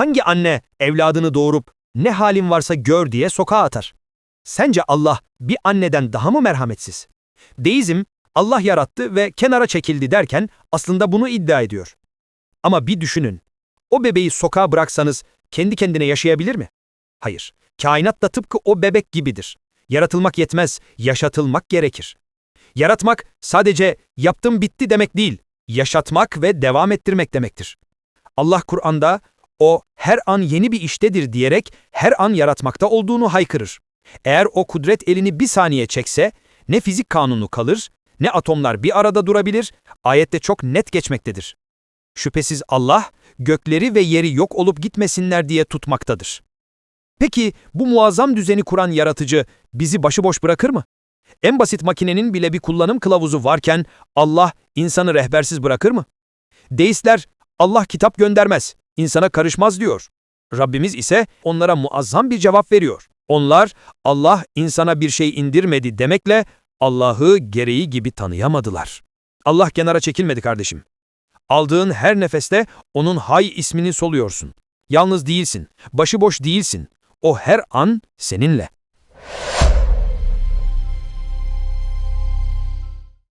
Hangi anne evladını doğurup ne halin varsa gör diye sokağa atar? Sence Allah bir anneden daha mı merhametsiz? Deizm, Allah yarattı ve kenara çekildi derken aslında bunu iddia ediyor. Ama bir düşünün. O bebeği sokağa bıraksanız kendi kendine yaşayabilir mi? Hayır. Kainat da tıpkı o bebek gibidir. Yaratılmak yetmez, yaşatılmak gerekir. Yaratmak sadece yaptım bitti demek değil, yaşatmak ve devam ettirmek demektir. Allah Kur'an'da o her an yeni bir iştedir diyerek her an yaratmakta olduğunu haykırır. Eğer o kudret elini bir saniye çekse ne fizik kanunu kalır ne atomlar bir arada durabilir, ayette çok net geçmektedir. Şüphesiz Allah gökleri ve yeri yok olup gitmesinler diye tutmaktadır. Peki bu muazzam düzeni kuran yaratıcı bizi başıboş bırakır mı? En basit makinenin bile bir kullanım kılavuzu varken Allah insanı rehbersiz bırakır mı? Deistler Allah kitap göndermez, insana karışmaz diyor. Rabbimiz ise onlara muazzam bir cevap veriyor. Onlar Allah insana bir şey indirmedi demekle Allah'ı gereği gibi tanıyamadılar. Allah kenara çekilmedi kardeşim. Aldığın her nefeste onun hay ismini soluyorsun. Yalnız değilsin, başıboş değilsin. O her an seninle.